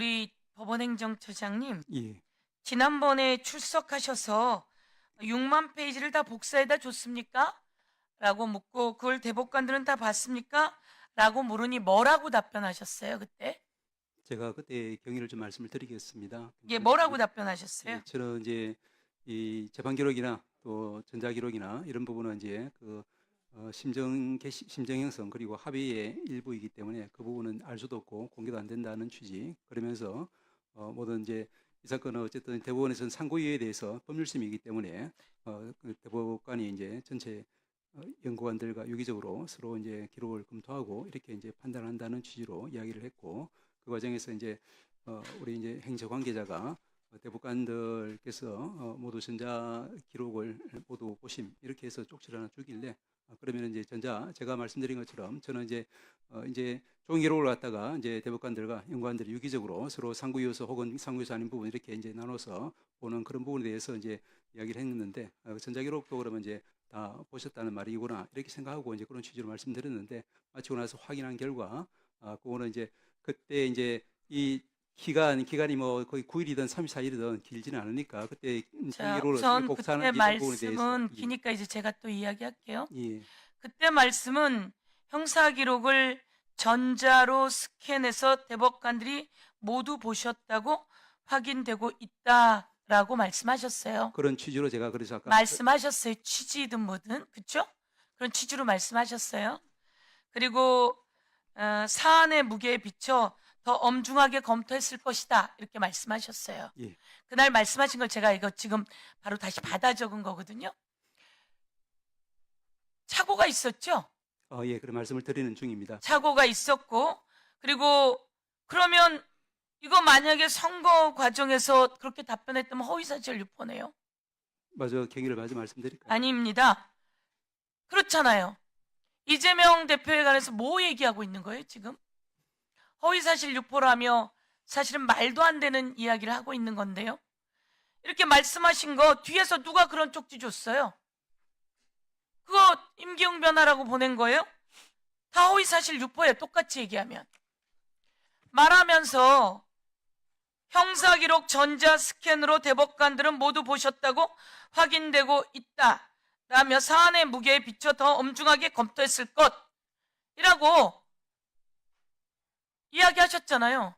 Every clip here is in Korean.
우리 법원행정처장님 예. 지난번에 출석하셔서 6만 페이지를 다 복사해다 줬습니까? 라고 묻고 그걸 대법관들은 다 봤습니까? 라고 물으니 뭐라고 답변하셨어요 그때? 제가 그때 경위를 좀 말씀을 드리겠습니다. 예, 뭐라고 답변하셨어요? 예, 저는 이제 이 재판 기록이나 또 전자 기록이나 이런 부분은 이제 그 어, 심정 개시, 심정 형성 그리고 합의의 일부이기 때문에 그 부분은 알 수도 없고 공개도 안 된다는 취지. 그러면서 어, 모든 이제 이 사건은 어쨌든 대법원에서는 상고유예에 대해서 법률심이기 때문에 어, 그 대법관이 이제 전체 어, 연구관들과 유기적으로 서로 이제 기록을 검토하고 이렇게 이제 판단한다는 취지로 이야기를 했고 그 과정에서 이제 어, 우리 이제 행정 관계자가 어, 대법관들께서 어, 모두 전자 기록을 모두 보심 이렇게 해서 쪽지를 하나 주길래 어, 그러면 이제 전자 제가 말씀드린 것처럼 저는 이제 어, 이제 종이 기록을 갖다가 이제 대법관들과 연구관들이 유기적으로 서로 상구요소 혹은 상구요소 아닌 부분 이렇게 이제 나눠서 보는 그런 부분에 대해서 이제 이야기를 했는데 어, 전자 기록도 그러면 이제 다 보셨다는 말이구나 이렇게 생각하고 이제 그런 취지로 말씀드렸는데 마치고 나서 확인한 결과 아 그거는 이제 그때 이제 이 기간 기간이 뭐 거의 9일이든 34일이든 길지는 않으니까 그때 자, 기록을 우선 복사하는 그때 말씀은 예, 기니까 이제 제가 또 이야기할게요. 예, 그때 말씀은 형사 기록을 전자로 스캔해서 대법관들이 모두 보셨다고 확인되고 있다라고 말씀하셨어요. 그런 취지로 제가 그래서 아까 말씀하셨어요. 취지든 뭐든 그렇죠? 그런 취지로 말씀하셨어요. 그리고 어, 사안의 무게에 비춰 더 엄중하게 검토했을 것이다 이렇게 말씀하셨어요. 예. 그날 말씀하신 걸 제가 이거 지금 바로 다시 받아 적은 거거든요. 착오가 있었죠. 어, 예, 그런 말씀을 드리는 중입니다. 착오가 있었고 그리고 그러면 이거 만약에 선거 과정에서 그렇게 답변했다면 허위사실 유포네요. 맞아 경위를 마저 말씀드릴까요? 아닙니다. 그렇잖아요. 이재명 대표에 관해서 뭐 얘기하고 있는 거예요, 지금? 허위사실 유포라며 사실은 말도 안 되는 이야기를 하고 있는 건데요. 이렇게 말씀하신 거 뒤에서 누가 그런 쪽지 줬어요? 그거 임기용 변화라고 보낸 거예요? 다 허위사실 유포예요, 똑같이 얘기하면. 말하면서 형사기록 전자 스캔으로 대법관들은 모두 보셨다고 확인되고 있다. 라며 사안의 무게에 비춰 더 엄중하게 검토했을 것이라고 이야기하셨잖아요.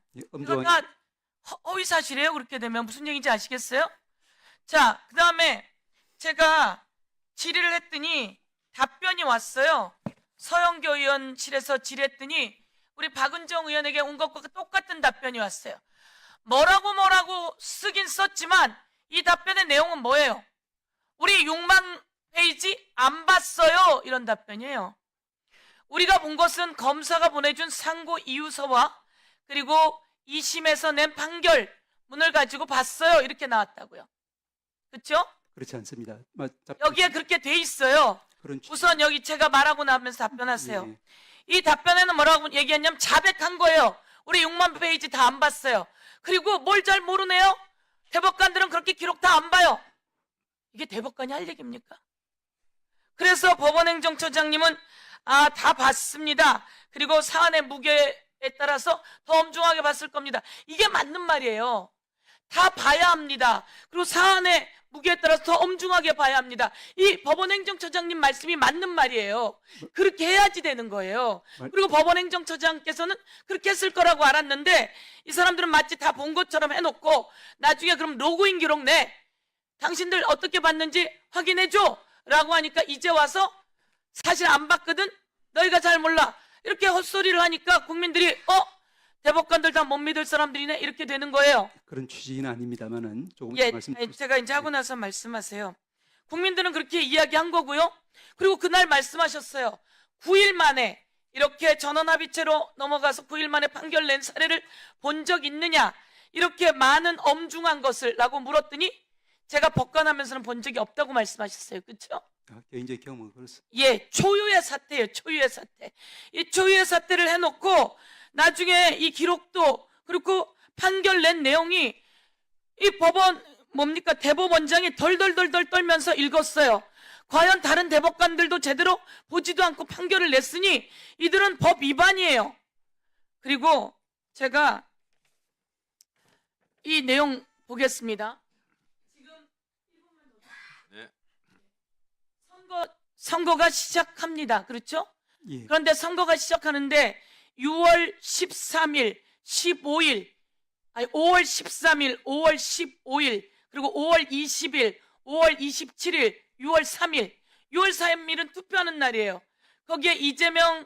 허- 허위 사실이에요. 그렇게 되면 무슨 얘기인지 아시겠어요? 자, 그 다음에 제가 질의를 했더니 답변이 왔어요. 서영교 의원실에서 질의했더니 우리 박은정 의원에게 온 것과 똑같은 답변이 왔어요. 뭐라고 뭐라고 쓰긴 썼지만 이 답변의 내용은 뭐예요? 우리 6만 페이지 안 봤어요. 이런 답변이에요. 우리가 본 것은 검사가 보내준 상고 이유서와 그리고 2심에서 낸 판결문을 가지고 봤어요. 이렇게 나왔다고요. 그렇죠? 그렇지 않습니다. 여기에 그렇게 돼 있어요. 우선 여기 제가 말하고 나면서 답변하세요. 예, 이 답변에는 뭐라고 얘기했냐면 자백한 거예요. 우리 6만 페이지 다 안 봤어요. 그리고 뭘 잘 모르네요? 대법관들은 그렇게 기록 다 안 봐요. 이게 대법관이 할 얘기입니까? 그래서 법원행정처장님은 아, 다 봤습니다. 그리고 사안의 무게에 따라서 더 엄중하게 봤을 겁니다. 이게 맞는 말이에요. 다 봐야 합니다. 그리고 사안의 무게에 따라서 더 엄중하게 봐야 합니다. 이 법원행정처장님 말씀이 맞는 말이에요. 그렇게 해야지 되는 거예요. 말- 그리고 법원행정처장께서는 그렇게 했을 거라고 알았는데 이 사람들은 마치 다 본 것처럼 해놓고 나중에 그럼 로그인 기록 내. 당신들 어떻게 봤는지 확인해줘. 라고 하니까 이제 와서 사실 안 봤거든? 너희가 잘 몰라. 이렇게 헛소리를 하니까 국민들이 어? 대법관들 다 못 믿을 사람들이네? 이렇게 되는 거예요. 그런 취지는 아닙니다만은 조금 예, 말씀 아니, 제가 이제 하고 나서 말씀하세요. 국민들은 그렇게 이야기한 거고요. 그리고 그날 말씀하셨어요. 9일 만에 이렇게 전원합의체로 넘어가서 9일 만에 판결 낸 사례를 본 적 있느냐? 이렇게 많은 엄중한 것을 라고 물었더니 제가 법관하면서는 본 적이 없다고 말씀하셨어요. 그렇죠? 아, 개인적 경험은 그렇습니다. 예, 초유의 사태예요. 초유의 사태. 이 초유의 사태를 해놓고 나중에 이 기록도 그리고 판결 낸 내용이 이 법원 뭡니까 대법원장이 덜덜덜덜 떨면서 읽었어요. 과연 다른 대법관들도 제대로 보지도 않고 판결을 냈으니 이들은 법 위반이에요. 그리고 제가 이 내용 보겠습니다. 지금 네. 선거 선거가 시작합니다. 그렇죠? 예. 그런데 선거가 시작하는데 6월 13일, 15일, 아니 5월 13일, 5월 15일, 그리고 5월 20일, 5월 27일, 6월 3일, 6월 3일은 투표하는 날이에요. 거기에 이재명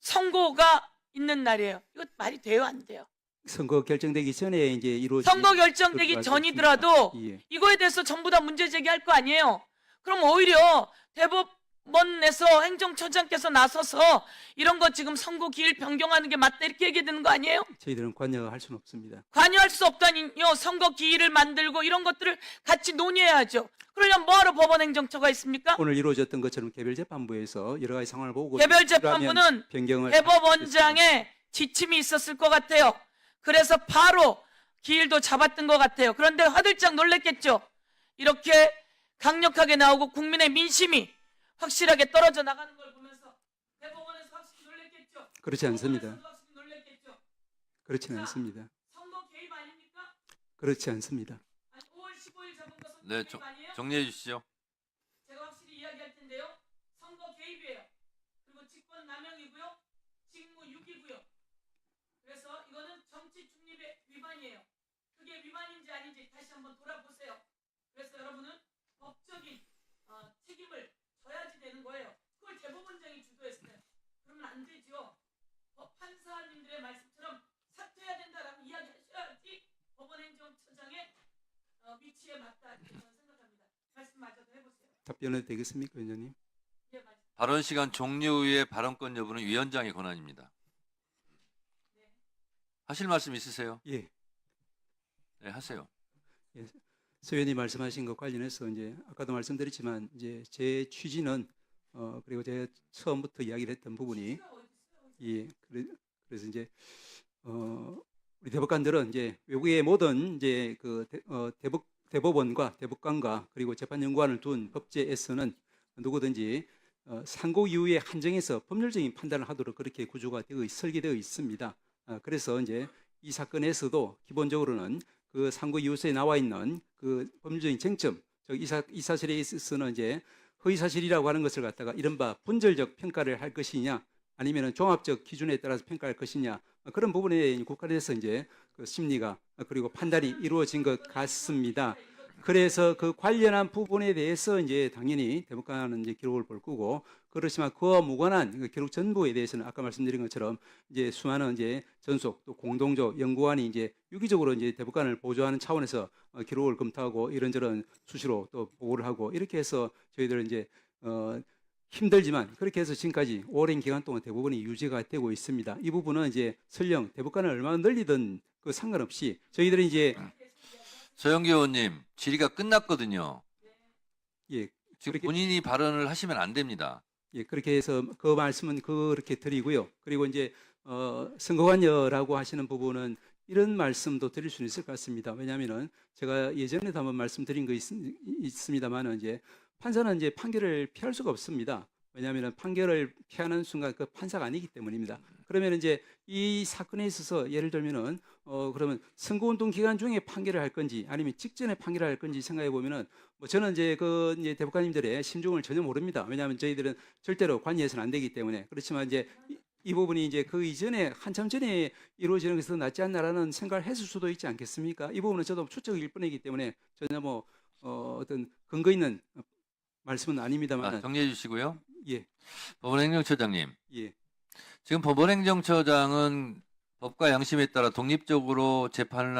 선고가 있는 날이에요. 이거 말이 돼요, 안 돼요? 선거 결정되기 전에 이제 이루어진 선거 결정되기 전이더라도 예. 이거에 대해서 전부 다 문제 제기할 거 아니에요. 그럼 오히려 대법원에서 행정처장께서 나서서 이런 거 지금 선고 기일 변경하는 게 맞다 이렇게 얘기 되는 거 아니에요? 저희들은 관여할 수는 없습니다. 관여할 수 없다니요. 선거 기일을 만들고 이런 것들을 같이 논의해야죠. 그러려면 뭐하러 법원 행정처가 있습니까? 오늘 이루어졌던 것처럼 개별 재판부에서 여러 가지 상황을 보고 개별 재판부는 변경을 대법원장의 지침이 있었을 것 같아요. 그래서 바로 기일도 잡았던 것 같아요. 그런데 화들짝 놀랬겠죠. 이렇게 강력하게 나오고 국민의 민심이 확실하게 떨어져 나가는 걸 보면서 대법원에서 확실히 놀랬겠죠. 그렇지 않습니다. 그렇지는 않습니다. 선거 개입 아닙니까? 그렇지 않습니다. 아니, 5월 15일 잡은 거 선거 네, 개입 정- 아니에요? 정리해 주시죠. 제가 확실히 이야기할 텐데요. 선거 개입이에요. 그리고 직권 남용이고요. 직무 유기고요. 그래서 이거는 정치 중립의 위반이에요. 그게 위반인지 아닌지 다시 한번 돌아보세요. 그래서 여러분은 법적인 어, 책임을 져야지 되는 거예요. 그걸 대법원장이 주도했어요. 그러면 안 되죠. 법 판사님들의 말씀처럼 사퇴해야 된다라고 이야기하셔야지 법원행정처장의 어, 위치에 맞다 이렇게 저는 생각합니다. 말씀 마저도 해보세요. 답변은 되겠습니까, 위원장님? 예, 맞- 발언 시간 종료 후에 발언권 여부는 위원장의 권한입니다. 하실 말씀 있으세요? 예. 네, 하세요. 서 의원님 말씀하신 것 관련해서 이제 아까도 말씀드렸지만 이제 제 취지는 어 그리고 제가 처음부터 이야기를 했던 부분이 예 그래, 그래 서 이제 어 우리 대법관들은 이제 외국의 모든 이제 그 대, 어, 대법 대법원과 대법관과 그리고 재판연구원을 둔 법제에서는 누구든지 어, 상고 이후에 한정해서 법률적인 판단을 하도록 그렇게 구조가 되어 있- 설계되어 있습니다. 어, 그래서 이제 이 사건에서도 기본적으로는 그 상고 이유서에 나와 있는 그 법률적인 쟁점, 즉 이 사, 이 사실에 있어서는 이제 허위 사실이라고 하는 것을 갖다가 이른바 분절적 평가를 할 것이냐, 아니면은 종합적 기준에 따라서 평가할 것이냐 어, 그런 부분에 국가에서 이제 그 심리가 어, 그리고 판단이 이루어진 것 같습니다. 그래서 그 관련한 부분에 대해서 이제 당연히 대법관은 이제 기록을 볼 거고 그렇지만 그와 무관한 그 기록 전부에 대해서는 아까 말씀드린 것처럼 이제 수많은 이제 전속 또 공동조 연구원이 이제 유기적으로 이제 대법관을 보조하는 차원에서 어, 기록을 검토하고 이런저런 수시로 또 보고를 하고 이렇게 해서 저희들은 이제 어 힘들지만 그렇게 해서 지금까지 오랜 기간 동안 대부분이 유지가 되고 있습니다. 이 부분은 이제 설령 대법관을 얼마나 늘리든 그 상관없이 저희들은 이제 서영기 의원님, 질의가 끝났거든요. 예, 지금 그렇게- 본인이 발언을 하시면 안 됩니다. 예, 그렇게 해서 그 말씀은 그렇게 드리고요. 그리고 이제 어, 선거관여라고 하시는 부분은 이런 말씀도 드릴 수는 있을 것 같습니다. 왜냐하면은 제가 예전에도 한번 말씀드린 거 있, 있습니다만은 이제 판사는 이제 판결을 피할 수가 없습니다. 왜냐하면은 판결을 피하는 순간 그 판사가 아니기 때문입니다. 그러면 이제 이 사건에 있어서 예를 들면은 어 그러면 선거운동 기간 중에 판결을 할 건지 아니면 직전에 판결을 할 건지 생각해 보면은 뭐 저는 이제 그 이제 대법관님들의 심중을 전혀 모릅니다. 왜냐하면 저희들은 절대로 관여해서는 안 되기 때문에 그렇지만 이제 이, 이 부분이 이제 그 이전에 한참 전에 이루어지는 더 낫지 않나라는 생각을 했을 수도 있지 않겠습니까? 이 부분은 저도 추측일 뿐이기 때문에 전혀 뭐 어, 어떤 근거 있는 말씀은 아, 아닙니다만 정리해 주시고요. 예, 법원행정처장님, 예, 지금 법원행정처장은 법과 양심에 따라 독립적으로 재판을